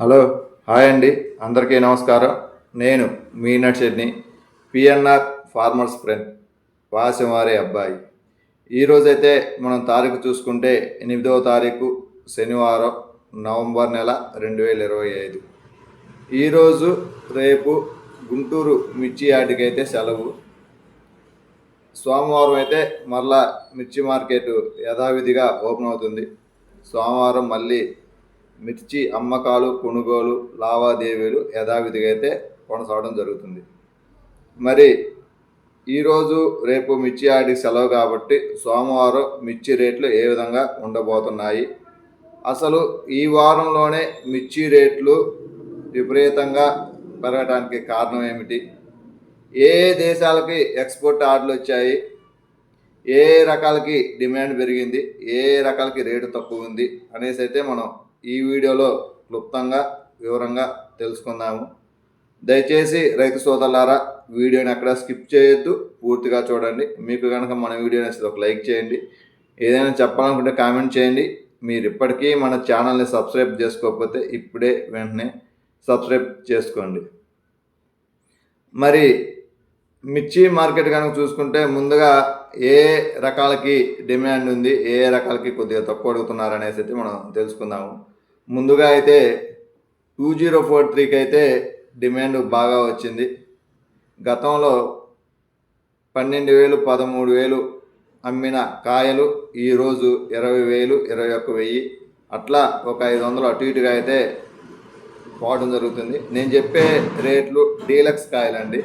Hello hi అండి. అందరికీ నమస్కారం. నేను మీనట్ నడిచెడ్ని పిఎన్ఆర్ ఫార్మర్స్ ఫ్రెండ్ వాసివారి అబ్బాయి. ఈరోజైతే మనం తారీఖు చూసుకుంటే ఎనిమిదవ తారీఖు శనివారం నవంబర్ నెల రెండు వేల ఇరవై ఐదు. ఈరోజు రేపు గుంటూరు మిర్చి యార్డుకైతే సెలవు. సోమవారం అయితే మరలా మిర్చి మార్కెట్ యథావిధిగా ఓపెన్ అవుతుంది. సోమవారం మళ్ళీ మిర్చి అమ్మకాలు కొనుగోలు లావాదేవీలు యథావిధిగా అయితే కొనసాగడం జరుగుతుంది. మరి ఈరోజు రేపు మిర్చి ఆడికి సెలవు కాబట్టి సోమవారం మిర్చి రేట్లు ఏ విధంగా ఉండబోతున్నాయి? అసలు ఈ వారంలోనే మిర్చి రేట్లు విపరీతంగా పెరగడానికి కారణం ఏమిటి? ఏ దేశాలకి ఎక్స్పోర్ట్ ఆర్డర్లు వచ్చాయి? ఏ రకాలకి డిమాండ్ పెరిగింది? ఏ రకాలకి రేటు తక్కువ ఉంది? అనేసి అయితే మనం ఈ వీడియోలో క్లుప్తంగా వివరంగా తెలుసుకుందాము. దయచేసి రైతు సోదరులారా వీడియోని అక్కడ స్కిప్ చేయొద్దు పూర్తిగా చూడండి. మీకు కనుక మన వీడియో నచ్చితే ఒక లైక్ చేయండి. ఏదైనా చెప్పాలనుకుంటే కామెంట్ చేయండి. మీరు ఇప్పటికీ మన ఛానల్ని సబ్స్క్రైబ్ చేసుకోకపోతే ఇప్పుడే వెంటనే సబ్స్క్రైబ్ చేసుకోండి. మరి మిర్చి మార్కెట్ కనుక చూసుకుంటే ముందుగా ఏ రకాలకి డిమాండ్ ఉంది ఏ రకాలకి కొద్దిగా తక్కువ అడుగుతున్నారు అనేసి అయితే మనం తెలుసుకుందాము. ముందుగా అయితే టూ జీరో ఫోర్ త్రీకి అయితే డిమాండ్ బాగా వచ్చింది. గతంలో పన్నెండు వేలు పదమూడు వేలు అమ్మిన కాయలు ఈరోజు ఇరవై వేలు ఇరవై ఒక్క వెయ్యి. అట్లా ఒక ఐదు వందలు అటు ఇటుగా అయితే పోవడం జరుగుతుంది. నేను చెప్పే రేట్లు డీలక్స్ కాయలండి.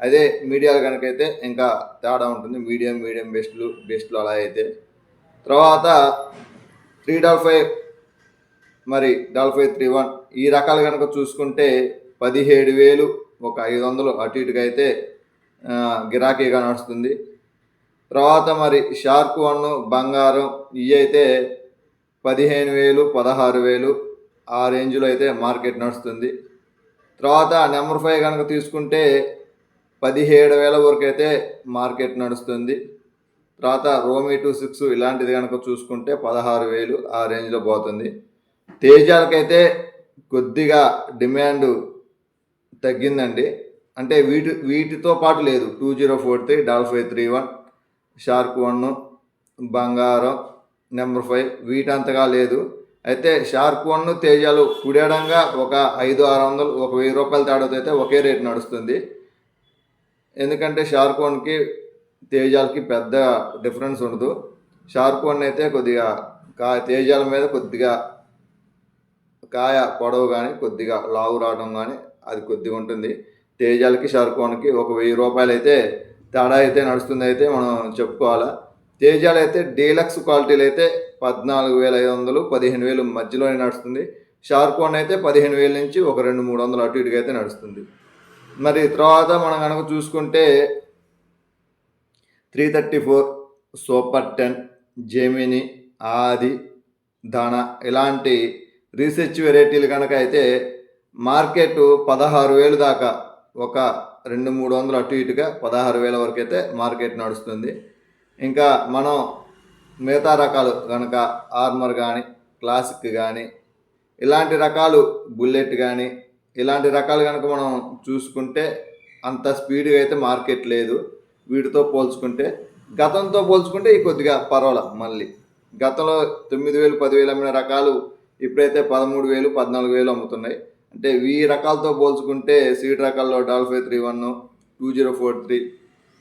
అదే మీడియాలు కనుకైతే ఇంకా తేడా ఉంటుంది. మీడియం మీడియం బెస్ట్లు బెస్ట్లు అలా అయితే. తర్వాత త్రీ డాట్ ఫైవ్ మరి డల్ ఫైవ్ త్రీ వన్ ఈ రకాలు కనుక చూసుకుంటే పదిహేడు వేలు ఒక ఐదు వందలు అటు ఇటుగా అయితే గిరాకీగా నడుస్తుంది. తర్వాత మరి షార్క్ వన్ బంగారం ఇవి అయితే పదిహేను వేలు పదహారు వేలు ఆ రేంజ్లో అయితే మార్కెట్ నడుస్తుంది. తర్వాత నెంబర్ ఫైవ్ కనుక తీసుకుంటే పదిహేడు వేల వరకు అయితే మార్కెట్ నడుస్తుంది. తర్వాత రోమీ టూ సిక్స్ ఇలాంటిది కనుక చూసుకుంటే పదహారు వేలు ఆ రేంజ్లో పోతుంది. తేజాలకైతే కొద్దిగా డిమాండ్ తగ్గిందండి. అంటే వీటి వీటితో పాటు లేదు. Two zero four three double five three one shark one బంగారం నెంబర్ ఫైవ్ వీటంతగా లేదు. అయితే షార్క్ వన్ తేజాలు కుడేడంగా ఒక ఐదు ఆరు వందలు ఒక వెయ్యి రూపాయల తేడాతో అయితే ఒకే రేట్ నడుస్తుంది. ఎందుకంటే షార్క్ వన్కి తేజాలకి పెద్ద డిఫరెన్స్ ఉండదు. షార్క్ వన్ అయితే కొద్దిగా కా తేజాల మీద కొద్దిగా కాయ పొడవు కానీ కొద్దిగా లావు రావడం కానీ అది కొద్దిగా ఉంటుంది. తేజాలకి షార్కోన్కి ఒక వెయ్యి రూపాయలు అయితే తేడా అయితే నడుస్తుంది అయితే మనం చెప్పుకోవాలా. తేజాలు అయితే డీలక్స్ క్వాలిటీలు అయితే పద్నాలుగు వేల ఐదు వందలు పదిహేను వేలు మధ్యలోనే నడుస్తుంది. షార్కోన్ అయితే పదిహేను వేల నుంచి ఒక రెండు మూడు వందలు అటు ఇటుగా అయితే నడుస్తుంది. మరి తర్వాత మనం కనుక చూసుకుంటే three thirty four super ten Gemini ఆది ధన ఇలాంటి రీసెర్చ్ వెరైటీలు కనుక అయితే మార్కెట్ పదహారు వేలు దాకా ఒక రెండు మూడు వందలు అటు ఇటుగా పదహారు వేల వరకు అయితే మార్కెట్ నడుస్తుంది. ఇంకా మనం మిగతా రకాలు కనుక ఆర్మర్ కానీ క్లాసిక్ కానీ ఇలాంటి రకాలు బుల్లెట్ కానీ ఇలాంటి రకాలు కనుక మనం చూసుకుంటే అంత స్పీడ్గా అయితే మార్కెట్ లేదు. వీటితో పోల్చుకుంటే గతంతో పోల్చుకుంటే ఈ కొద్దిగా పర్వాలేదు మళ్ళీ. గతంలో తొమ్మిది వేలు పదివేలు అమ్మిన రకాలు ఇప్పుడైతే పదమూడు వేలు పద్నాలుగు వేలు అమ్ముతున్నాయి. అంటే ఈ రకాలతో పోల్చుకుంటే సీడ్ రకాల్లో double five three one two zero four three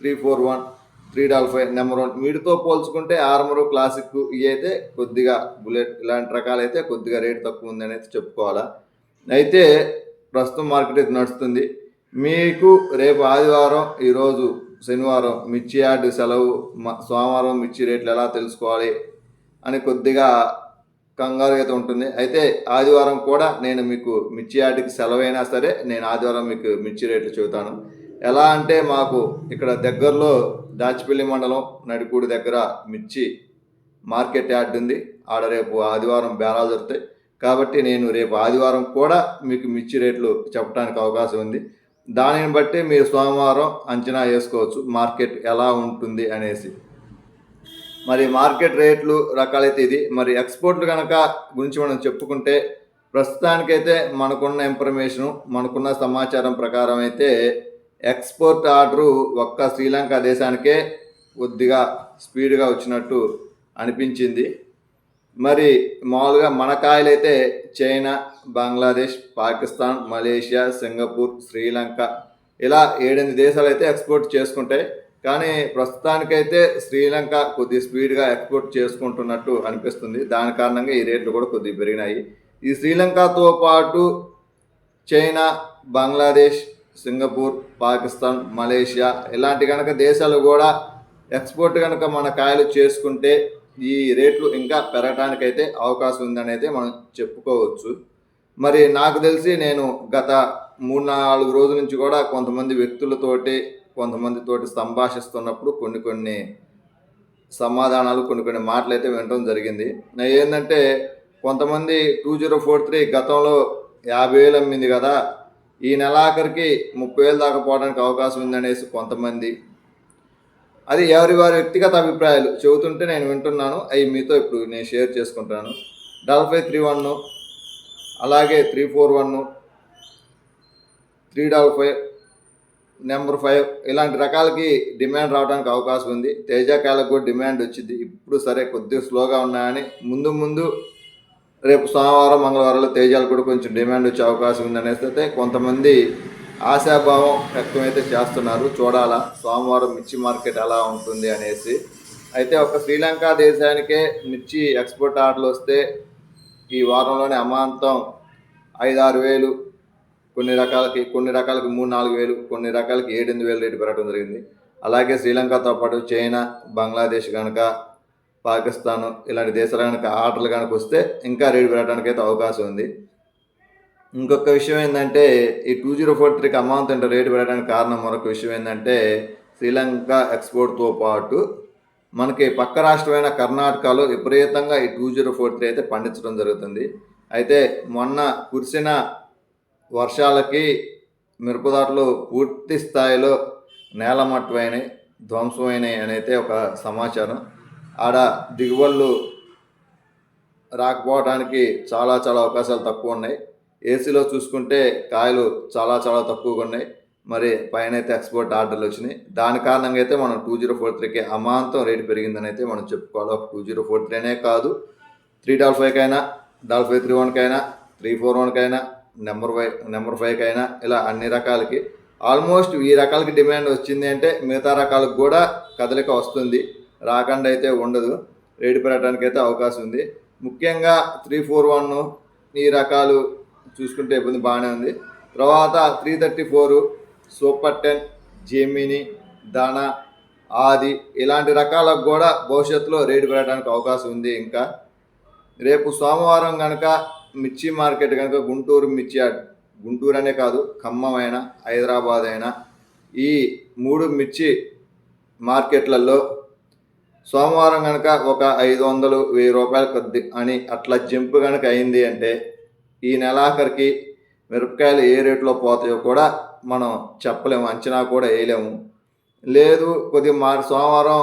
three four one three డాల్ఫై five number one. వీటితో పోల్చుకుంటే ఆర్మరు క్లాసిక్ ఇవి అయితే కొద్దిగా బుల్లెట్ ఇలాంటి రకాలు అయితే కొద్దిగా రేట్ తక్కువ ఉందని అయితే చెప్పుకోవాలా. అయితే ప్రస్తుతం మార్కెట్ అయితే నడుస్తుంది. మీకు రేపు ఆదివారం ఈరోజు శనివారం మిర్చి యార్డ్ సెలవు సోమవారం మిర్చి రేట్లు ఎలా తెలుసుకోవాలి అని కొద్దిగా కంగారు అయితే ఉంటుంది. అయితే ఆదివారం కూడా నేను మీకు మిర్చి యార్డ్కి సెలవైనా సరే నేను ఆదివారం మీకు మిర్చి రేట్లు చెబుతాను. ఎలా అంటే మాకు ఇక్కడ దగ్గరలో దాచిపల్లి మండలం నడికూడి దగ్గర మిర్చి మార్కెట్ యార్డ్ ఉంది. ఆడ రేపు ఆదివారం బేరాలు జరుగుతాయి. కాబట్టి నేను రేపు ఆదివారం కూడా మీకు మిర్చి రేట్లు చెప్పడానికి అవకాశం ఉంది. దానిని బట్టి మీరు సోమవారం అంచనా వేసుకోవచ్చు మార్కెట్ ఎలా ఉంటుంది అనేసి. మరి మార్కెట్ రేట్లు రకాలైతే ఇది. మరి ఎక్స్పోర్ట్లు కనుక గురించి మనం చెప్పుకుంటే ప్రస్తుతానికైతే మనకున్న ఇన్ఫర్మేషను మనకున్న సమాచారం ప్రకారం అయితే ఎక్స్పోర్ట్ ఆర్డరు ఒక్క శ్రీలంక దేశానికే కొద్దిగా స్పీడ్గా వచ్చినట్టు అనిపించింది. మరి మామూలుగా మన కాయలైతే China Bangladesh Pakistan Malaysia Singapore Sri Lanka ఇలా ఏడెనిమిది దేశాలు అయితే ఎక్స్పోర్ట్ చేసుకుంటాయి కానీ ప్రస్తుతానికైతే శ్రీలంక కొద్ది స్పీడ్గా ఎక్స్పోర్ట్ చేసుకుంటున్నట్టు అనిపిస్తుంది. దాని కారణంగా ఈ రేట్లు కూడా కొద్దిగా పెరిగినాయి. ఈ శ్రీలంకతో పాటు China Bangladesh Singapore Pakistan Malaysia ఇలాంటి కనుక దేశాలు కూడా ఎక్స్పోర్ట్ కనుక మన కాయలు చేసుకుంటే ఈ రేట్లు ఇంకా పెరగడానికైతే అవకాశం ఉందని అయితే మనం చెప్పుకోవచ్చు. మరి నాకు తెలిసి నేను గత మూడు నాలుగు రోజుల నుంచి కూడా కొంతమంది వ్యక్తులతోటి కొంతమందితోటి సంభాషిస్తున్నప్పుడు కొన్ని కొన్ని సమాధానాలు కొన్ని కొన్ని మాటలు అయితే వినడం జరిగింది. నా ఏంటంటే కొంతమంది టూ జీరో ఫోర్ త్రీ గతంలో యాభై వేలు అమ్మింది కదా ఈ నెలాఖరికి ముప్పై వేలు దాకా పోవడానికి అవకాశం ఉందనేసి కొంతమంది. అది ఎవరి వారి వ్యక్తిగత అభిప్రాయాలు చెబుతుంటే నేను వింటున్నాను. అవి మీతో ఇప్పుడు నేను షేర్ చేసుకుంటాను. డబల్ ఫైవ్ త్రీ వన్ అలాగే three four one three double five number five ఇలాంటి రకాలకి డిమాండ్ రావడానికి అవకాశం ఉంది. తేజాకాయలకు కూడా డిమాండ్ వచ్చింది. ఇప్పుడు సరే కొద్దిగా స్లోగా ఉన్నాయని ముందు ముందు రేపు సోమవారం మంగళవారంలో తేజాలు కూడా కొంచెం డిమాండ్ వచ్చే అవకాశం ఉంది అనేసి అయితే కొంతమంది ఆశాభావం వ్యక్తమైతే చేస్తున్నారు. చూడాలా సోమవారం మిర్చి మార్కెట్ ఎలా ఉంటుంది అనేసి. అయితే ఒక శ్రీలంక దేశానికే మిర్చి ఎక్స్పోర్ట్ ఆర్డర్లు వస్తే ఈ వారంలోనే అమాంతం ఐదు ఆరు వేలు కొన్ని రకాలకి కొన్ని రకాలకి మూడు నాలుగు వేలు కొన్ని రకాలకి ఏడెనిమిది వేలు రేటు పెరగడం జరిగింది. అలాగే శ్రీలంకతో పాటు చైనా బంగ్లాదేశ్ కనుక పాకిస్తాన్ ఇలాంటి దేశాలు కనుక ఆర్డర్లు కనుక వస్తే ఇంకా రేటు పెరగడానికి అయితే అవకాశం ఉంది. ఇంకొక విషయం ఏంటంటే ఈ టూ జీరో ఫోర్ త్రీకి అమౌంట్ అంటే రేటు పెరగడానికి కారణం మరొక విషయం ఏంటంటే శ్రీలంక ఎక్స్పోర్ట్తో పాటు మనకి పక్క రాష్ట్రమైన కర్ణాటకలో విపరీతంగా ఈ టూ జీరో ఫోర్ త్రీ అయితే పండించడం జరుగుతుంది. అయితే మొన్న కురిసిన వర్షాలకి మిరపదాట్లు పూర్తి స్థాయిలో నేలమట్టమైనవి ధ్వంసమైనవి అని అయితే ఒక సమాచారం. ఆడ దిగుబడులు రాకపోవడానికి చాలా చాలా అవకాశాలు తక్కువ ఉన్నాయి ఏసీలో చూసుకుంటే కాయలు చాలా చాలా తక్కువగా ఉన్నాయి మరి పైన అయితే ఎక్స్పోర్ట్ ఆర్డర్లు వచ్చినాయి. దాని కారణంగా అయితే మనం టూ జీరో ఫోర్ త్రీకి అమాంతం రేటు పెరిగిందని అయితే మనం చెప్పుకోవాలి. ఒక టూ జీరో ఫోర్ త్రీ అనే కాదు. త్రీ డబల్ ఫైవ్కైనా డబల్ ఫైవ్ త్రీ వన్కైనా త్రీ ఫోర్ వన్కైనా నెంబర్ ఫైవ్ నెంబర్ ఫైవ్కి అయినా ఇలా అన్ని రకాలకి. ఆల్మోస్ట్ ఈ రకాలకి డిమాండ్ వచ్చింది అంటే మిగతా రకాలకు కూడా కదలిక వస్తుంది. రాకుండా అయితే ఉండదు. రేటు పెరగడానికి అయితే అవకాశం ఉంది. ముఖ్యంగా త్రీ ఫోర్ వన్ ఈ రకాలు చూసుకుంటే ఇబ్బంది బాగానే ఉంది. తర్వాత three thirty four super ten Gemini దానా ఆది ఇలాంటి రకాలకు కూడా భవిష్యత్తులో రేటు పెరగడానికి అవకాశం ఉంది ఇంకా. రేపు సోమవారం కనుక మిర్చి మార్కెట్ కనుక గుంటూరు మిర్చి గుంటూరు అనే కాదు ఖమ్మం అయినా హైదరాబాద్ అయినా ఈ మూడు మిర్చి మార్కెట్లలో సోమవారం కనుక ఒక ఐదు వందలు వెయ్యి రూపాయలు కొద్ది అని అట్లా జంపు కనుక అయింది అంటే ఈ నెలాఖరికి మిరపకాయలు ఏ రేట్లో పోతాయో కూడా మనం చెప్పలేము అంచనా కూడా వేయలేము. లేదు కొద్దిగా మార్ సోమవారం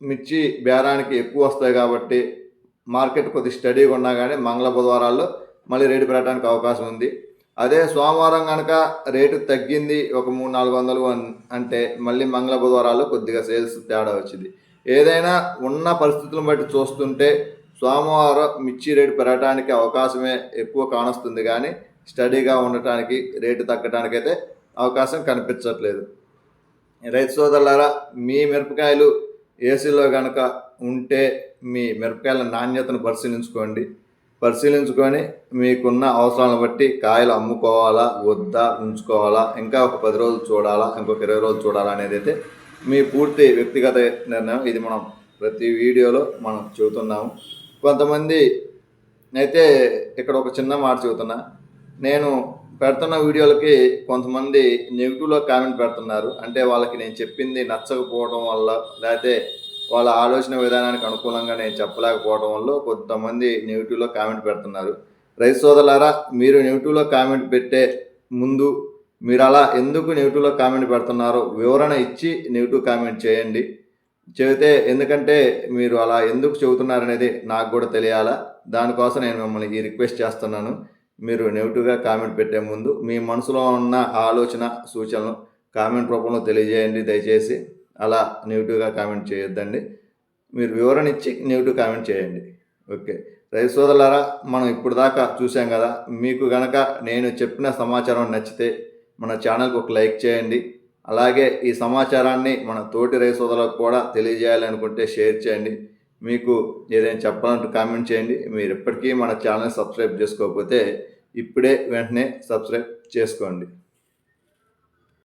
మిర్చి బేరానికి ఎక్కువ వస్తాయి కాబట్టి మార్కెట్ కొద్దిగా స్టడీగా ఉన్నా కానీ మంగళ బుధవారాల్లో మళ్ళీ రేటు పెరగడానికి అవకాశం ఉంది. అదే సోమవారం కనుక రేటు తగ్గింది ఒక మూడు నాలుగు వందలు అంటే మళ్ళీ మంగళ బుధవారాల్లో కొద్దిగా సేల్స్ తేడా వచ్చింది. ఏదైనా ఉన్న పరిస్థితులను బట్టి చూస్తుంటే సోమవారం మిర్చి రేటు పెరగడానికి అవకాశమే ఎక్కువ కానొస్తుంది కానీ స్టడీగా ఉండటానికి రేటు తగ్గడానికైతే అవకాశం కనిపించట్లేదు. రైతు సోదరులారా మీ మిరపకాయలు ఏసీలో కనుక ఉంటే మీ మిరపకాయల నాణ్యతను పరిశీలించుకోండి. పరిశీలించుకొని మీకున్న అవసరాలను బట్టి కాయలు అమ్ముకోవాలా వద్దా ఉంచుకోవాలా ఇంకా ఒక పది రోజులు చూడాలా ఇంకొక ఇరవై రోజులు చూడాలా అనేది అయితే మీ పూర్తి వ్యక్తిగత నిర్ణయం. ఇది మనం ప్రతి వీడియోలో మనం చెబుతున్నాము. కొంతమంది అయితే ఇక్కడ ఒక చిన్న మాట చెబుతున్నా. నేను పెడుతున్న వీడియోలకి కొంతమంది నెగిటివ్లో కామెంట్ పెడుతున్నారు. అంటే వాళ్ళకి నేను చెప్పింది నచ్చకపోవడం వల్ల లేకపోతే వాళ్ళ ఆలోచన విధానానికి అనుకూలంగా నేను చెప్పలేకపోవడం వల్ల కొంతమంది నెగిటివ్లో కామెంట్ పెడుతున్నారు. రైతు సోదరులారా మీరు నెగిటివ్లో కామెంట్ పెట్టే ముందు మీరు అలా ఎందుకు నెగిటివ్లో కామెంట్ పెడుతున్నారో వివరణ ఇచ్చి నెగిటివ్ కామెంట్ చేయండి. చెబితే ఎందుకంటే మీరు అలా ఎందుకు చెబుతున్నారనేది నాకు కూడా తెలియాలా. దానికోసం నేను మిమ్మల్ని ఈ రిక్వెస్ట్ చేస్తున్నాను. మీరు నెగిటివ్గా కామెంట్ పెట్టే ముందు మీ మనసులో ఉన్న ఆలోచన సూచనలు కామెంట్ రూపంలో తెలియజేయండి. దయచేసి అలా నెగిటివ్గా కామెంట్ చేయొద్దండి. మీరు వివరణ ఇచ్చి నెగిటివ్ కామెంట్ చేయండి. ఓకే. రైతు సోదరులారా మనం ఇప్పుడు దాకా చూసాం కదా మీకు గనక నేను చెప్పిన సమాచారం నచ్చితే మన ఛానల్కి ఒక లైక్ చేయండి. అలాగే ఈ సమాచారాన్ని మన తోటి రైతు సోదరులకు కూడా తెలియజేయాలనుకుంటే షేర్ చేయండి. మీకు ఏదైనా చెప్పాలంటే కామెంట్ చేయండి. మీరు ఇప్పటికీ మన ఛానల్ సబ్స్క్రైబ్ చేసుకోకపోతే ఇప్పుడే వెంటనే సబ్స్క్రైబ్ చేసుకోండి.